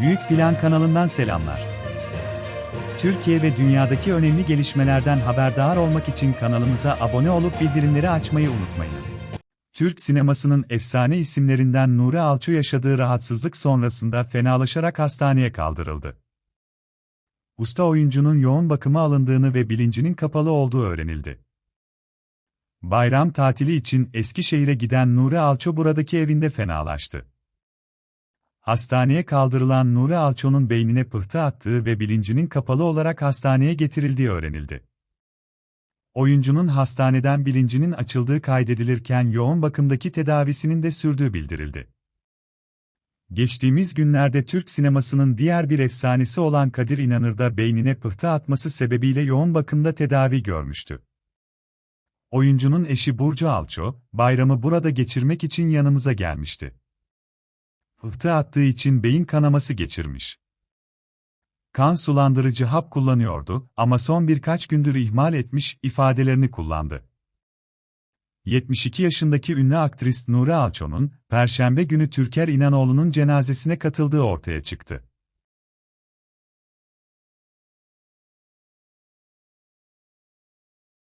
Büyük Plan kanalından selamlar. Türkiye ve dünyadaki önemli gelişmelerden haberdar olmak için kanalımıza abone olup bildirimleri açmayı unutmayınız. Türk sinemasının efsane isimlerinden Nuri Alço yaşadığı rahatsızlık sonrasında fenalaşarak hastaneye kaldırıldı. Usta oyuncunun yoğun bakıma alındığını ve bilincinin kapalı olduğu öğrenildi. Bayram tatili için Eskişehir'e giden Nuri Alço buradaki evinde fenalaştı. Hastaneye kaldırılan Nuri Alço'nun beynine pıhtı attığı ve bilincinin kapalı olarak hastaneye getirildiği öğrenildi. Oyuncunun hastaneden bilincinin açıldığı kaydedilirken yoğun bakımdaki tedavisinin de sürdüğü bildirildi. Geçtiğimiz günlerde Türk sinemasının diğer bir efsanesi olan Kadir İnanır da beynine pıhtı atması sebebiyle yoğun bakımda tedavi görmüştü. Oyuncunun eşi Burcu Alço, bayramı burada geçirmek için yanımıza gelmişti. Pıhtı attığı için beyin kanaması geçirmiş. Kan sulandırıcı hap kullanıyordu ama son birkaç gündür ihmal etmiş ifadelerini kullandı. 72 yaşındaki ünlü aktris Nuri Alço'nun, Perşembe günü Türker İnanoğlu'nun cenazesine katıldığı ortaya çıktı.